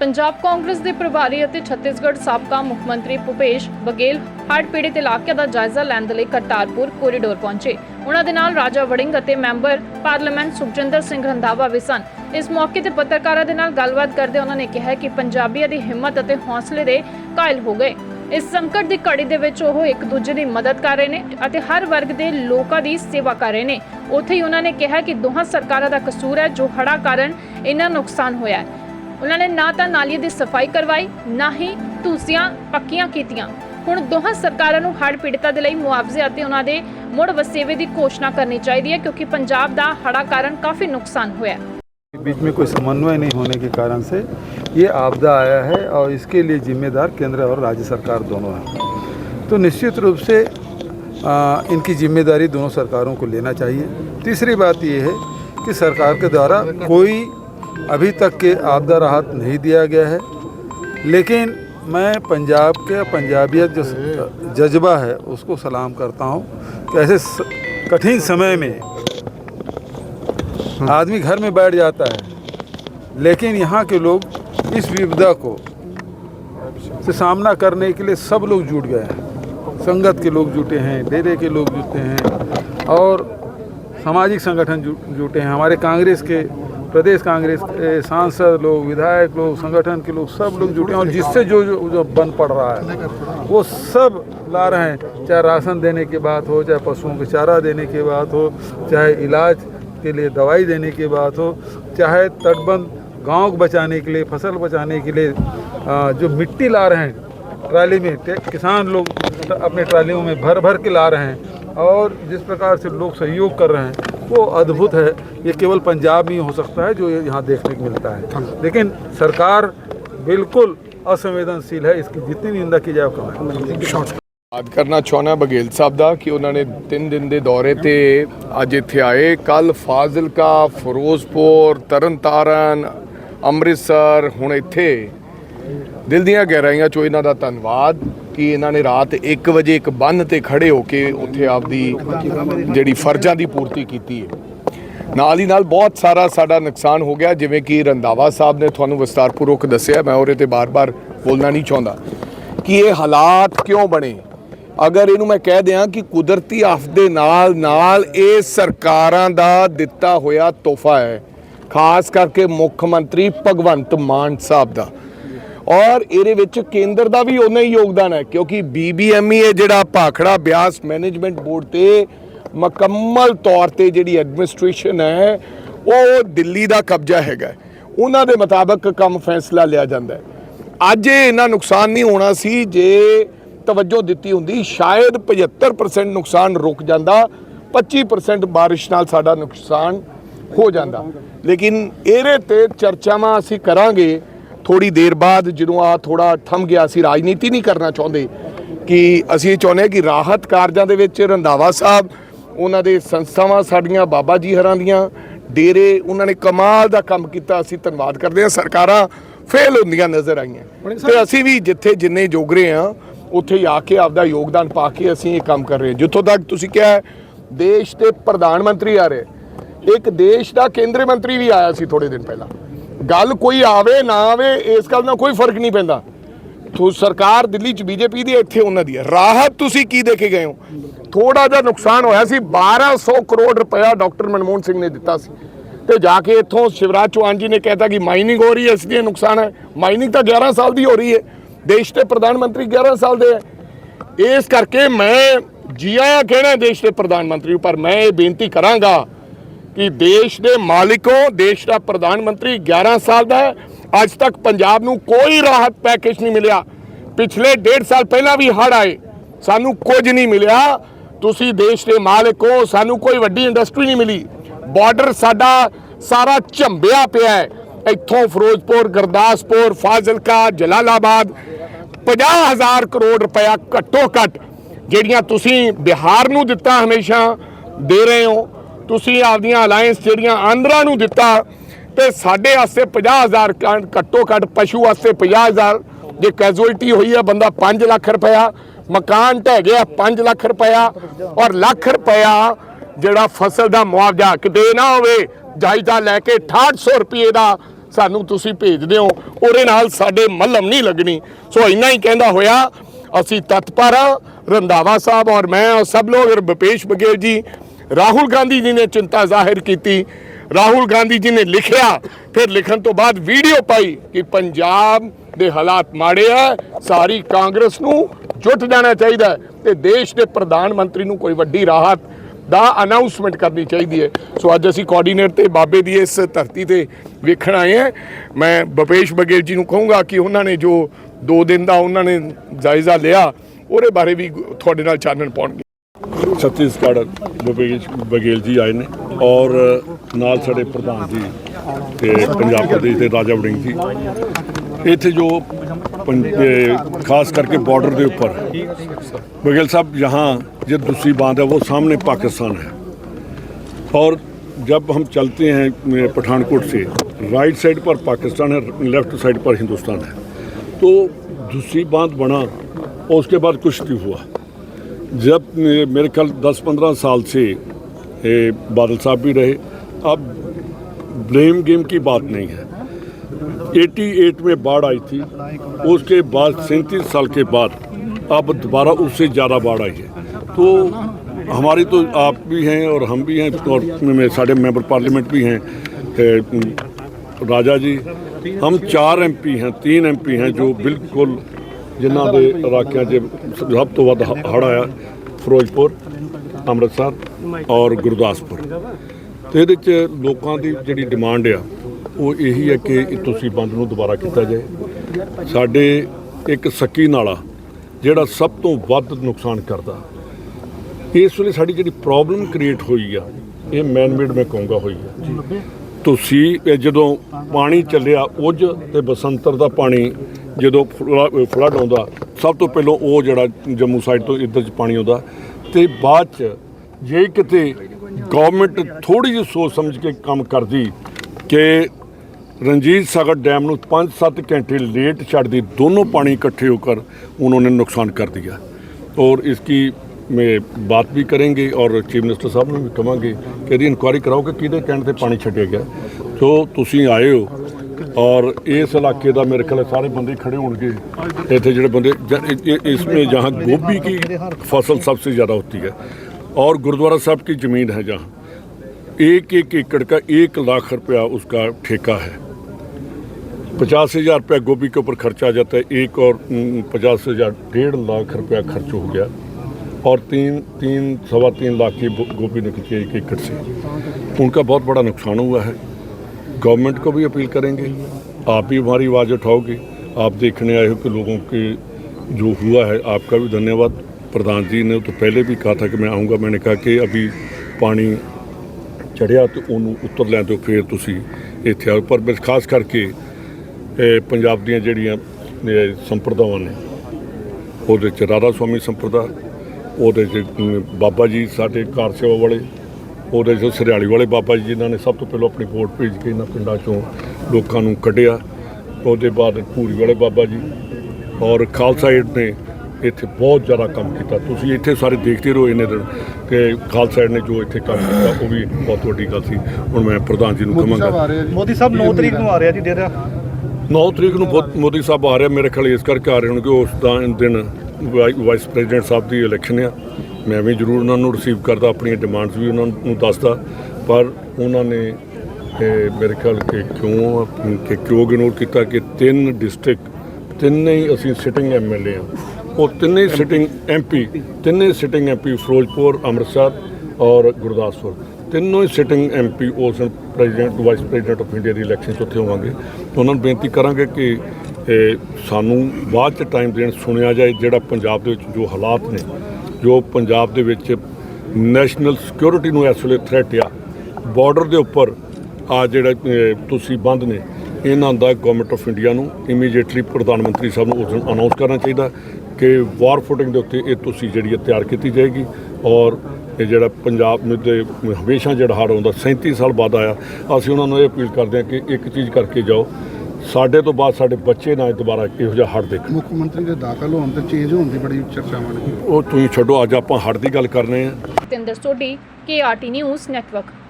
ਪੰਜਾਬ ਕਾਂਗਰਸ ਦੇ ਪ੍ਰਭਾਰੀ ਅਤੇ ਛੱਤੀਸਗੜ੍ਹ ਸਾਬਕਾ ਮੁੱਖ ਮੰਤਰੀ ਭੁਪੇਸ਼ ਬਘੇਲ ਹੜ੍ਹ ਪੀੜਿਤ ਇਲਾਕਿਆਂ ਦਾ ਜਾਇਜ਼ਾ ਲੈਣ ਦੇ ਲਈ ਕਰਤਾਰਪੁਰ ਕੋਰੀਡੋਰ ਪਹੁੰਚੇ। ਉਹਨਾਂ ਦੇ ਨਾਲ ਰਾਜਾ ਵੜਿੰਗ ਅਤੇ ਮੈਂਬਰ ਪਾਰਲੀਮੈਂਟ ਸੁਖਜਿੰਦਰ ਸਿੰਘ ਰੰਧਾਵਾ ਵੀ ਸਨ। ਇਸ ਮੌਕੇ ਤੇ ਪੱਤਰਕਾਰਾਂ ਦੇ ਨਾਲ ਗੱਲਬਾਤ ਕਰਦੇ ਉਹਨਾਂ ਨੇ ਕਿਹਾ ਕਿ ਪੰਜਾਬੀਆਂ ਦੀ ਹਿੰਮਤ ਅਤੇ ਹੌਸਲੇ ਦੇ ਕਾਇਲ ਹੋ ਗਏ। ਇਸ ਸੰਕਟ ਦੀ ਘੜੀ ਦੇ ਵਿੱਚ ਉਹ ਇੱਕ ਦੂਜੇ ਦੀ ਮਦਦ ਕਰ ਰਹੇ ਨੇ ਅਤੇ ਹਰ ਵਰਗ ਦੇ ਲੋਕਾਂ ਦੀ ਸੇਵਾ ਕਰ ਰਹੇ ਨੇ। ਉੱਥੇ ਹੀ ਉਹਨਾਂ ਨੇ ਕਿਹਾ ਕਿ ਦੋਹਾਂ ਸਰਕਾਰਾਂ ਦਾ ਕਸੂਰ ਹੈ ਜੋ ਹੜ੍ਹਾਂ ਕਾਰਨ ਇੰਨਾ ਨੁਕਸਾਨ ਹੋਇਆ ਹੈ। ਉਹਨਾਂ ਨੇ ਨਾ ਤਾਂ ਨਾਲੀਆਂ ਦੀ ਸਫਾਈ ਕਰਵਾਈ ਨਾ ਹੀ ਧੂਸੀਆਂ ਪੱਕੀਆਂ ਕੀਤੀਆਂ ਹੁਣ ਦੋਹਾਂ ਸਰਕਾਰਾਂ ਨੂੰ ਹੜ੍ਹ ਪੀੜਤਾਂ ਦੇ ਲਈ ਮੁਆਵਜ਼ੇ ਅਤੇ ਉਹਨਾਂ ਦੇ ਮੁੜ ਵਸੇਵੇ ਦੀ ਘੋਸ਼ਣਾ ਕਰਨੀ ਚਾਹੀਦੀ ਹੈ ਕਿਉਂਕਿ ਪੰਜਾਬ ਦਾ ਹੜ੍ਹਾਂ ਕਾਰਨ ਕਾਫੀ ਨੁਕਸਾਨ ਹੋਇਆ ਹੈ बीच में कोई समन्वय नहीं होने के कारण से ये आपदा आया है और इसके लिए जिम्मेदार केंद्र और राज्य सरकार दोनों हैं तो निश्चित रूप से आ, इनकी जिम्मेदारी दोनों सरकारों को लेना चाहिए तीसरी बात ये है कि सरकार के द्वारा कोई अभी तक के आपदा राहत नहीं दिया गया है लेकिन मैं पंजाब के पंजाबियत जो जज्बा है उसको सलाम करता हूँ कि ऐसे स- कठिन समय में आदमी घर में बैठ जाता है लेकिन यहाँ के लोग इस विपदा को से सामना करने के लिए सब लोग जुट गए हैं संगत के लोग जुटे हैं डेरे के लोग जुटे हैं और सामाजिक संगठन जुट जुटे हैं हमारे कांग्रेस के प्रदेश कांग्रेस के सांसद लोग विधायक लोग संगठन के लोग सब लोग जुटे हैं। और जिससे जो जो, जो बन पड़ रहा है वो सब ला रहे हैं। चाहे राशन देने की बात हो चाहे पशुओं को चारा देने की बात हो चाहे इलाज के लिए दवाई देने की बात हो चाहे तटबंध गाँव को बचाने के लिए फ़सल बचाने के लिए जो मिट्टी ला रहे हैं ट्राली में किसान लोग अपने ट्रालियों में भर भर के ला रहे हैं। और जिस प्रकार से लोग सहयोग कर रहे हैं वो अद्भुत है ये केवल पंजाब में ही हो सकता है जो ये यहाँ देखने को मिलता है लेकिन सरकार बिल्कुल असंवेदनशील है इसकी जितनी निंदा की जाए कम है ਯਾਦ ਕਰਨਾ ਚਾਹੁੰਦਾ ਬਘੇਲ ਸਾਹਿਬ ਦਾ ਕਿ ਉਹਨਾਂ ਨੇ 3 ਦਿਨ ਦੇ ਦੌਰੇ ਤੇ ਅੱਜ ਇੱਥੇ ਆਏ ਕੱਲ ਫਾਜ਼ਿਲਕਾ ਫਿਰੋਜ਼ਪੁਰ ਤਰਨਤਾਰਨ ਅੰਮ੍ਰਿਤਸਰ ਹੁਣ ਇੱਥੇ ਦਿਲ ਦੀਆਂ ਗਹਿਰਾਈਆਂ ਚੋਂ ਇਹਨਾਂ ਦਾ ਧੰਨਵਾਦ ਕਿ ਇਹਨਾਂ ਨੇ ਰਾਤ 1 ਵਜੇ ਇੱਕ ਬੰਨ ਤੇ ਖੜੇ ਹੋ ਕੇ ਉੱਥੇ ਆਪਦੀ ਜਿਹੜੀ ਫਰਜ਼ਾਂ ਦੀ ਪੂਰਤੀ ਕੀਤੀ ਹੈ। ਨਾਲ ਹੀ ਨਾਲ ਬਹੁਤ ਸਾਰਾ ਸਾਡਾ ਨੁਕਸਾਨ ਹੋ ਗਿਆ, ਜਿਵੇਂ ਕਿ ਰੰਦਾਵਾ ਸਾਹਿਬ ਨੇ ਤੁਹਾਨੂੰ ਵਿਸਤਾਰਪੂਰਵਕ ਦੱਸਿਆ, ਮੈਂ ਉਹਦੇ ਤੇ ਬਾਰ-ਬਾਰ ਬੋਲਣਾ ਨਹੀਂ ਚਾਹੁੰਦਾ। ਕਿ ਇਹ ਹਾਲਾਤ ਕਿਉਂ ਬਣੇ? ਅਗਰ ਇਹਨੂੰ ਮੈਂ ਕਹਿ ਦਿਆਂ ਕਿ ਕੁਦਰਤੀ ਆਫਤ ਦੇ ਨਾਲ ਨਾਲ ਇਹ ਸਰਕਾਰਾਂ ਦਾ ਦਿੱਤਾ ਹੋਇਆ ਤੋਹਫਾ ਹੈ, ਖਾਸ ਕਰਕੇ ਮੁੱਖ ਮੰਤਰੀ ਭਗਵੰਤ ਮਾਨ ਸਾਹਿਬ ਦਾ। ਔਰ ਇਹਦੇ ਵਿੱਚ ਕੇਂਦਰ ਦਾ ਵੀ ਉਨਾ ਹੀ ਯੋਗਦਾਨ ਹੈ, ਕਿਉਂਕਿ BBME ਜਿਹੜਾ ਭਾਖੜਾ ਬਿਆਸ ਮੈਨੇਜਮੈਂਟ ਬੋਰਡ ਤੇ ਮੁਕੰਮਲ ਤੌਰ ਤੇ ਜਿਹੜੀ ਐਡਮਿਨਿਸਟ੍ਰੇਸ਼ਨ ਹੈ, ਉਹ ਦਿੱਲੀ ਦਾ ਕਬਜ਼ਾ ਹੈਗਾ ਉਹਨਾਂ ਦੇ ਮੁਤਾਬਕ ਕੰਮ ਫੈਸਲਾ ਲਿਆ ਜਾਂਦਾ ਹੈ। ਅੱਜ ਇਹ ਇੰਨਾ ਨੁਕਸਾਨ ਨਹੀਂ ਹੋਣਾ ਸੀ ਜੇ ਤਵੱਜੋ ਦਿੱਤੀ ਹੁੰਦੀ, ਸ਼ਾਇਦ 75% ਨੁਕਸਾਨ ਰੁਕ ਜਾਂਦਾ 25% ਬਾਰਿਸ਼ ਨਾਲ ਸਾਡਾ ਨੁਕਸਾਨ ਹੋ ਜਾਂਦਾ। ਲੇਕਿਨ ਇਹਦੇ ਤੇ ਚਰਚਾਵਾਂ ਅਸੀਂ ਕਰਾਂਗੇ ਥੋੜੀ ਦੇਰ ਬਾਅਦ ਜਦੋਂ ਆ ਥੋੜਾ ਥੰਮ ਗਿਆ ਅਸੀਂ ਰਾਜਨੀਤੀ ਨਹੀਂ ਕਰਨਾ ਚਾਹੁੰਦੇ ਕਿ ਅਸੀਂ ਇਹ ਚਾਹੁੰਦੇ ਹਾਂ ਕਿ ਰਾਹਤ ਕਾਰਜਾਂ ਦੇ ਵਿੱਚ ਰੰਧਾਵਾ ਸਾਹਿਬ ਉਹਨਾਂ ਦੇ ਸੰਸਥਾਵਾਂ ਸਾਡੀਆਂ ਬਾਬਾ ਜੀ ਹਰਾਂ ਦੀਆਂ ਡੇਰੇ ਉਹਨਾਂ ਨੇ ਕਮਾਲ ਦਾ ਕੰਮ ਕੀਤਾ ਅਸੀਂ ਧੰਨਵਾਦ ਕਰਦੇ ਹਾਂ ਸਰਕਾਰਾਂ ਫੇਲ ਹੁੰਦੀਆਂ ਨਜ਼ਰ ਆਈਆਂ। ਤੇ ਅਸੀਂ ਵੀ ਜਿੱਥੇ ਜਿੰਨੇ ਜੋਗਰੇ ਆ ਉੱਥੇ ਆ ਕੇ ਆਪਦਾ ਯੋਗਦਾਨ ਪਾ ਕੇ ਅਸੀਂ ਇਹ ਕੰਮ ਕਰ ਰਹੇ ਹਾਂ। ਜਿੱਥੋਂ ਤੱਕ ਤੁਸੀਂ ਕਿਹਾ ਦੇਸ਼ ਦੇ ਪ੍ਰਧਾਨ ਮੰਤਰੀ ਆ ਰਹੇ। ਇੱਕ ਦੇਸ਼ ਦਾ ਕੇਂਦਰੀ ਮੰਤਰੀ ਵੀ ਆਇਆ ਸੀ ਥੋੜੇ ਦਿਨ ਪਹਿਲਾਂ। ਗੱਲ ਕੋਈ ਆਵੇ ਨਾ ਆਵੇ ਇਸ ਗੱਲ ਨਾਲ ਕੋਈ ਫ਼ਰਕ ਨਹੀਂ ਪੈਂਦਾ। ਤੋ ਸਰਕਾਰ ਦਿੱਲੀ ਚ ਬੀਜੇਪੀ ਦੀ ਹੈ, ਇੱਥੇ ਉਹਨਾਂ ਦੀ ਹੈ। ਰਾਹਤ ਤੁਸੀਂ ਕੀ ਦੇ ਕੇ ਗਏ ਹੋ? ਥੋੜਾ ਜਿਹਾ ਨੁਕਸਾਨ ਹੋਇਆ ਸੀ 1200 ਕਰੋੜ ਰੁਪਇਆ ਡਾਕਟਰ ਮਨਮੋਹਨ ਸਿੰਘ ਨੇ ਦਿੱਤਾ ਸੀ। ਤੇ ਜਾ ਕੇ ਇੱਥੋਂ ਸ਼ਿਵਰਾਜ ਚੌਹਾਨ ਜੀ ਨੇ ਕਹਿਤਾ ਕਿ ਮਾਈਨਿੰਗ ਹੋ ਰਹੀ ਹੈ ਇਸ ਲਈ ਨੁਕਸਾਨ ਹੈ। ਮਾਈਨਿੰਗ ਤਾਂ 11 ਸਾਲ ਦੀ ਹੋ ਰਹੀ ਹੈ। ਦੇਸ਼ ਦੇ ਪ੍ਰਧਾਨ ਮੰਤਰੀ 11 ਸਾਲ ਦੇ ਹੈ। ਇਸ ਕਰਕੇ ਮੈਂ ਜੀ ਆਇਆਂ ਕਹਿਣਾ ਦੇਸ਼ ਦੇ ਪ੍ਰਧਾਨ ਮੰਤਰੀ ਨੂੰ, ਪਰ ਮੈਂ ਇਹ ਬੇਨਤੀ ਕਰਾਂਗਾ ਕਿ ਦੇਸ਼ ਦੇ ਮਾਲਿਕੋ ਦੇਸ਼ ਦਾ ਪ੍ਰਧਾਨ ਮੰਤਰੀ 11 ਸਾਲ ਦਾ ਹੈ। ਅੱਜ ਤੱਕ ਪੰਜਾਬ ਨੂੰ ਕੋਈ ਰਾਹਤ ਪੈਕੇਜ ਨਹੀਂ ਮਿਲਿਆ। ਪਿਛਲੇ 1.5 ਸਾਲ ਪਹਿਲਾਂ ਵੀ ਹੜ੍ਹ ਆਏ। ਸਾਨੂੰ ਕੁਝ ਨਹੀਂ ਮਿਲਿਆ। ਤੁਸੀਂ ਦੇਸ਼ ਦੇ ਮਾਲਿਕੋ ਸਾਨੂੰ ਕੋਈ ਵੱਡੀ ਇੰਡਸਟਰੀ ਨਹੀਂ ਮਿਲੀ। ਬਾਰਡਰ ਸਾਡਾ ਸਾਰਾ ਝੰਬਿਆ ਪਿਆ ਹੈ। ਇੱਥੋਂ ਫਿਰੋਜ਼ਪੁਰ, ਗੁਰਦਾਸਪੁਰ, ਫਾਜ਼ਿਲਕਾ, ਜਲਾਲਾਬਾਦ 50000 ਕਰੋੜ ਰੁਪਇਆ ਘੱਟੋ ਘੱਟ ਜਿਹੜੀਆਂ ਤੁਸੀਂ ਬਿਹਾਰ ਨੂੰ ਦਿੱਤਾ ਹਮੇਸ਼ਾ ਦੇ ਰਹੇ ਹੋ। ਤੁਸੀਂ ਆਪਦੀਆਂ ਅਲਾਈਅੰਸ ਜਿਹੜੀਆਂ ਆਂਧਰਾ ਨੂੰ ਦਿੱਤਾ ਤੇ ਸਾਡੇ ਵਾਸਤੇ 50000 ਕ- ਘੱਟੋ ਘੱਟ ਪਸ਼ੂ ਵਾਸਤੇ 50000 ਜੇ ਕੈਜੂਅਲਟੀ ਹੋਈ ਹੈ ਬੰਦਾ 5 ਲੱਖ ਰੁਪਇਆ, ਮਕਾਨ ਢਹਿ ਗਿਆ 5 ਲੱਖ ਰੁਪਇਆ ਔਰ ਲੱਖ ਰੁਪਇਆ ਜਿਹੜਾ ਫਸਲ ਦਾ ਮੁਆਵਜ਼ਾ ਕਿਤੇ ਨਾ ਹੋਵੇ, ਜਾਇਜ਼ਾ ਲੈ ਕੇ 6800 ਰੁਪਏ ਦਾ ਸਾਨੂੰ ਤੁਸੀਂ ਭੇਜਦੇ ਹੋ ਉਹਦੇ ਨਾਲ ਸਾਡੇ ਮੱਲਮ ਨਹੀਂ ਲੱਗਣੀ। ਸੋ ਇੰਨਾ ਹੀ ਕਹਿੰਦਾ ਹੋਇਆ, ਅਸੀਂ ਤਤਪਰ ਹਾਂ ਰੰਧਾਵਾ ਸਾਹਿਬ ਔਰ ਮੈਂ ਔਰ ਸਭ ਲੋਗ ਔਰ ਭੁਪੇਸ਼ ਬਘੇਲ ਜੀ ਰਾਹੁਲ ਗਾਂਧੀ ਜੀ ਨੇ ਚਿੰਤਾ ਜ਼ਾਹਿਰ ਕੀਤੀ। ਰਾਹੁਲ ਗਾਂਧੀ ਜੀ ਨੇ ਲਿਖਿਆ, ਫਿਰ ਲਿਖਣ ਤੋਂ ਬਾਅਦ ਵੀਡੀਓ ਪਾਈ ਕਿ ਪੰਜਾਬ ਦੇ ਹਾਲਾਤ ਮਾੜੇ ਆ, ਸਾਰੀ ਕਾਂਗਰਸ ਨੂੰ ਜੁਟ ਜਾਣਾ ਚਾਹੀਦਾ ਹੈ ਤੇ ਦੇਸ਼ ਦੇ ਪ੍ਰਧਾਨ ਮੰਤਰੀ ਨੂੰ ਕੋਈ ਵੱਡੀ ਰਾਹਤ ਦਾ ਅਨਾਉਂਸਮੈਂਟ ਕਰਨੀ ਚਾਹੀਦੀ ਹੈ। ਸੋ ਅੱਜ ਅਸੀਂ ਕੋਆਰਡੀਨੇਟ ਤੇ ਬਾਬੇ ਦੀ ਇਸ ਧਰਤੀ ਤੇ ਵੇਖਣ ਆਏ ਹਾਂ। ਮੈਂ ਭੁਪੇਸ਼ ਬਘੇਲ ਜੀ ਨੂੰ ਕਹੂੰਗਾ ਕਿ ਉਹਨਾਂ ਨੇ ਜੋ 2 ਦਿਨ ਦਾ ਉਹਨਾਂ ਨੇ ਜਾਇਜ਼ਾ ਲਿਆ, ਉਹਦੇ ਬਾਰੇ ਵੀ ਤੁਹਾਡੇ ਨਾਲ ਚਾਨਣ ਪਾਉਣਗੇ। ਛੱਤੀਸਗੜ੍ਹ ਭੁਪੇਸ਼ ਬਘੇਲ ਜੀ ਆਏ ਨੇ ਔਰ ਨਾਲ ਸਾਡੇ ਪ੍ਰਧਾਨ ਜੀ ਤੇ ਪੰਜਾਬ ਪ੍ਰਦੇਸ਼ ਦੇ ਰਾਜਾ ਵੜਿੰਗ ਜੀ ਇੱਥੇ ਜੋ ਪੰ- ਇਹ ਖਾਸ ਕਰਕੇ ਬਾਰਡਰ ਦੇ ਉੱਪਰ बघेल साहब यहाँ जो दूसरी बांध है वो सामने पाकिस्तान है और जब हम चलते हैं अ, पठानकोट से राइट साइड पर पाकिस्तान है लेफ्ट साइड पर हिंदुस्तान है तो दूसरी बांध बना और उसके बाद कुछ नहीं हुआ जब मेरे ख्याल 10-15 साल से बादल साहब भी रहे, अब ब्लेम गेम की बात नहीं है। 88 में बाढ़ आई थी, उसके बाद सैंतीस साल के बाद अब दोबारा उससे ज़्यादा बाढ़ आई है। तो हमारी तो आप भी हैं और हम भी हैं, और सारे मेंबर पार्लियामेंट भी हैं राजा जी। हम चार एमपी हैं, तीन एमपी हैं जो बिल्कुल ਜਿਨ੍ਹਾਂ ਦੇ ਇਲਾਕਿਆਂ 'ਚ ਸਭ ਤੋਂ ਵੱਧ ਹ- ਹੜ੍ਹ ਆਇਆ, ਫਿਰੋਜ਼ਪੁਰ, ਅੰਮ੍ਰਿਤਸਰ ਔਰ ਗੁਰਦਾਸਪੁਰ। ਤੇ ਇਹਦੇ 'ਚ ਲੋਕਾਂ ਦੀ ਜਿਹੜੀ ਡਿਮਾਂਡ ਆ, ਉਹ ਇਹੀ ਹੈ ਕਿ ਤੁਸੀਂ ਬੰਦ ਨੂੰ ਦੁਬਾਰਾ ਕੀਤਾ ਜਾਏ। ਸਾਡੇ ਇੱਕ ਸੱਕੀ ਨਾਲਾ, ਜਿਹੜਾ ਸਭ ਤੋਂ ਵੱਧ ਨੁਕਸਾਨ ਕਰਦਾ। ਇਸ ਵੇਲੇ ਸਾਡੀ ਜਿਹੜੀ ਪ੍ਰੋਬਲਮ ਕ੍ਰੀਏਟ ਹੋਈ ਆ, ਇਹ ਮੈਨਮੇਡ ਮੈਂ ਕਹੂੰਗਾ ਹੋਈ ਆ। ਤੁਸੀਂ ਜਦੋਂ ਪਾਣੀ ਚੱਲਿਆ ਉਜ ਤੇ ਬਸੰਤਰ ਦਾ ਪਾਣੀ, ਜਦੋਂ ਫਲੱਡ ਆਉਂਦਾ ਸਭ ਤੋਂ ਪਹਿਲਾਂ ਉਹ ਜਿਹੜਾ ਜੰਮੂ ਸਾਈਡ ਤੋਂ ਇੱਧਰ ਚ ਪਾਣੀ ਆਉਂਦਾ। ਤੇ ਬਾਅਦ ਚ ਜੇ ਕਿਤੇ ਗਵਰਨਮੈਂਟ ਥੋੜੀ ਜਿਹੀ ਸੋਚ ਸਮਝ ਕੇ ਕੰਮ ਕਰਦੀ ਕਿ ਰਣਜੀਤ ਸਾਗਰ ਡੈਮ ਨੂੰ 5-7 ਘੰਟੇ ਲੇਟ ਛੱਡਦੀ, ਦੋਨੋਂ ਪਾਣੀ ਇਕੱਠੇ ਹੋ ਕਰ, ਉਹਨਾਂ ਨੇ ਨੁਕਸਾਨ ਕਰ ਦਿਆ। ਔਰ ਇਸ ਕੀ में बात भी करेंगे और चीफ मिनिस्टर ਸਾਹਿਬ ਨੂੰ ਵੀ ਕਵਾਂਗੇ ਕਿ ਇਹਦੀ ਇਨਕੁਆਇਰੀ ਕਰਾਓ ਕਿ ਕਿਹਦੇ ਕਹਿਣ ਤੇ ਪਾਣੀ ਛੱਡਿਆ ਗਿਆ ਸੋ ਤੁਸੀਂ ਆਏ ਹੋ और इस इलाके ਦਾ ਮੇਰੇ ਖਿਆਲ ਸਾਰੇ ਬੰਦੇ ਖੜੇ ਹੋਣਗੇ ਇੱਥੇ ਜਿਹੜੇ ਬੰਦੇ ਜ- इ- इ- इसमें जहाँ गोभी की फसल सबसे ज़्यादा होती है और गुरुद्वारा साहब की ज़मीन है जहाँ एक एक एकड़ का एक लाख रुपया उसका ठेका है पचास हजार रुपया गोभी के ऊपर खर्चा आ जाता है एक और उम, पचास हजार डेढ़ लाख रुपया खर्च हो गया और तीन तीन सवा तीन लाख की गो- गोभी निकलती है एक एकड़ से उनका बहुत बड़ा नुकसान हुआ है गवर्नमेंट को भी अपील करेंगे आप भी हमारी आवाज़ उठाओगे आप देखने आए हो कि लोगों के जो हुआ है आपका भी धन्यवाद प्रधान जी ने तो पहले भी कहा था कि मैं आऊँगा मैंने कहा कि अभी पानी ਚੜਿਆ ਤੇ ਉਹਨੂੰ ਉੱਤਰ ਲੈਣ ਤੋਂ ਫਿਰ ਤੁਸੀਂ ਇੱਥੇ ਆਓ ਪਰ ਬਸ ਖਾਸ ਕਰਕੇ ਇਹ ਪੰਜਾਬ ਦੀਆਂ ਜਿਹੜੀਆਂ ਇਹ ਸੰਪਰਦਾਵਾਂ ਨੇ ਉਹਦੇ ਚ ਰਾਧਾ ਸੁਆਮੀ ਸੰਪਰਦਾ ਉਹਦੇ ਚ ਬਾਬਾ ਜੀ ਸਾਡੇ ਕਾਰ ਸੇਵਾ ਵਾਲੇ ਉਹਦੇ ਚ ਸਰਿਆਲੀ ਵਾਲੇ ਬਾਬਾ ਜੀ ਜਿਨ੍ਹਾਂ ਨੇ ਸਭ ਤੋਂ ਪਹਿਲਾਂ ਆਪਣੀ ਵੋਟ ਭੇਜ ਕੇ ਇਹਨਾਂ ਪਿੰਡਾਂ ਚੋਂ ਲੋਕਾਂ ਨੂੰ ਕੱਢਿਆ। ਉਹਦੇ ਬਾਅਦ ਪੂਰੀ ਵਾਲੇ ਬਾਬਾ ਜੀ ਔਰ ਖਾਲਸਾ ਏਡ ਨੇ ਇੱਥੇ ਬਹੁਤ ਜ਼ਿਆਦਾ ਕੰਮ ਕੀਤਾ। ਤੁਸੀਂ ਇੱਥੇ ਸਾਰੇ ਦੇਖਦੇ ਰਹੋ ਇਹਨੇ ਦਿਨ ਕਿ ਖਾਲਸਾ ਏਡ ਨੇ ਜੋ ਇੱਥੇ ਕੰਮ ਕੀਤਾ ਉਹ ਵੀ ਬਹੁਤ ਵੱਡੀ ਗੱਲ ਸੀ। ਹੁਣ ਮੈਂ ਪ੍ਰਧਾਨ ਜੀ ਨੂੰ ਕਹਾਂਗਾ। ਮੋਦੀ ਸਾਹਿਬ 9 ਤਰੀਕ ਨੂੰ ਆ ਰਿਹਾ ਜੀ ਡੇਰਾ 9 ਤਰੀਕ ਨੂੰ ਮੋਦੀ ਸਾਹਿਬ ਆ ਰਹੇ ਮੇਰੇ ਖਿਆਲ ਇਸ ਕਰਕੇ ਆ ਰਹੇ ਹੋਣਗੇ ਉਸ ਦਾ ਦਿਨ ਵਾਈਸ ਪ੍ਰੈਜ਼ੀਡੈਂਟ ਸਾਹਿਬ ਦੀ ਇਲੈਕਸ਼ਨ ਆ। ਮੈਂ ਵੀ ਜ਼ਰੂਰ ਉਹਨਾਂ ਨੂੰ ਰਿਸੀਵ ਕਰਦਾ, ਆਪਣੀਆਂ ਡਿਮਾਂਡਸ ਵੀ ਉਹਨਾਂ ਨੂੰ ਦੱਸਦਾ। ਪਰ ਉਹਨਾਂ ਨੇ ਮੇਰੇ ਖਿਆਲ ਕਿ ਕਿਉਂ ਕਿ ਕਿਉਂ ਇਗਨੋਰ ਕੀਤਾ ਕਿ ਤਿੰਨ ਡਿਸਟ੍ਰਿਕਟ ਤਿੰਨੇ ਹੀ ਅਸੀਂ ਸਿਟਿੰਗ ਐਮਐਲਏ ਆ। ਉਹ ਤਿੰਨੇ ਸਿਟਿੰਗ ਐਮਪੀ ਤਿੰਨੇ ਸਿਟਿੰਗ ਐਮਪੀ ਫਿਰੋਜ਼ਪੁਰ, ਅੰਮ੍ਰਿਤਸਰ ਔਰ ਗੁਰਦਾਸਪੁਰ। ਤਿੰਨੋਂ ਹੀ ਸਿਟਿੰਗ ਐਮਪੀ ਉਸ ਦਿਨ president vice president of India the election 'ਚ ਉੱਥੇ ਹੋਵਾਂਗੇ। ਉਹਨਾਂ ਨੂੰ ਬੇਨਤੀ ਕਰਾਂਗੇ ਕਿ ਇਹ ਸਾਨੂੰ ਬਾਅਦ 'ਚ ਟਾਈਮ ਦੇਣ ਸੁਣਿਆ ਜਾਏ ਜਿਹੜਾ ਪੰਜਾਬ ਦੇ ਵਿੱਚ ਜੋ ਹਾਲਾਤ ਨੇ ਜੋ ਪੰਜਾਬ ਦੇ ਵਿੱਚ ਨੈਸ਼ਨਲ ਸਿਕਿਉਰਿਟੀ ਨੂੰ ਇਸ ਵੇਲੇ ਥ੍ਰੈਟ ਆ ਬਾਰਡਰ ਦੇ ਉੱਪਰ ਆ ਜਿਹੜਾ ਅਹ, ਤੁਸੀਂ ਬੰਦ ਨੇ ਇਹਨਾਂ ਦਾ ਗਵਰਨਮੈਂਟ ਆਫ ਇੰਡੀਆ ਨੂੰ ਇਮੀਡੀਏਟਲੀ ਪ੍ਰਧਾਨ ਮੰਤਰੀ ਸਾਹਿਬ ਨੂੰ ਉਸ ਦਿਨ ਅਨਾਉਂਸ ਕਰਨਾ ਚਾਹੀਦਾ ਕਿ ਵਾਰ ਫੁਟਿੰਗ ਦੇ ਉੱਤੇ ਇਹ ਤੁਸੀਂ ਜਿਹੜੀ ਹੈ ਤਿਆਰ ਕੀਤੀ ਜਾਏਗੀ ਔਰ ਇਹ ਜਿਹੜਾ ਪੰਜਾਬ ਨੂੰ ਤੇ ਹਮੇਸ਼ਾ ਜਿਹੜਾ ਹੜ੍ਹ ਆਉਂਦਾ 37 ਸਾਲ ਬਾਅਦ ਆਇਆ ਅਸੀਂ ਉਹਨਾਂ ਨੂੰ ਇਹ ਅਪੀਲ ਕਰਦੇ ਹਾਂ ਕਿ ਇੱਕ ਚੀਜ਼ ਕਰਕੇ ਜਾਓ ਸਾਡੇ ਤੋਂ ਬਾਅਦ ਸਾਡੇ ਬੱਚੇ ਨਾ ਦੁਬਾਰਾ ਇਹੋ ਜਿਹਾ ਹੜ੍ਹ ਦੇਖਣ। ਮੁੱਖ ਮੰਤਰੀ ਦੇ ਦਾਖਲ ਹੋਣ ਤੇ ਚੇਂਜ ਹੋਣ ਦੀ ਬੜੀ ਚਰਚਾਵਾਂ ਨੇ। ਉਹ ਤੁਸੀਂ ਛੱਡੋ ਅੱਜ ਆਪਾਂ ਹੜ੍ਹ ਦੀ ਗੱਲ ਕਰ ਰਹੇ ਹਾਂ Tinder Sodhi KRT news network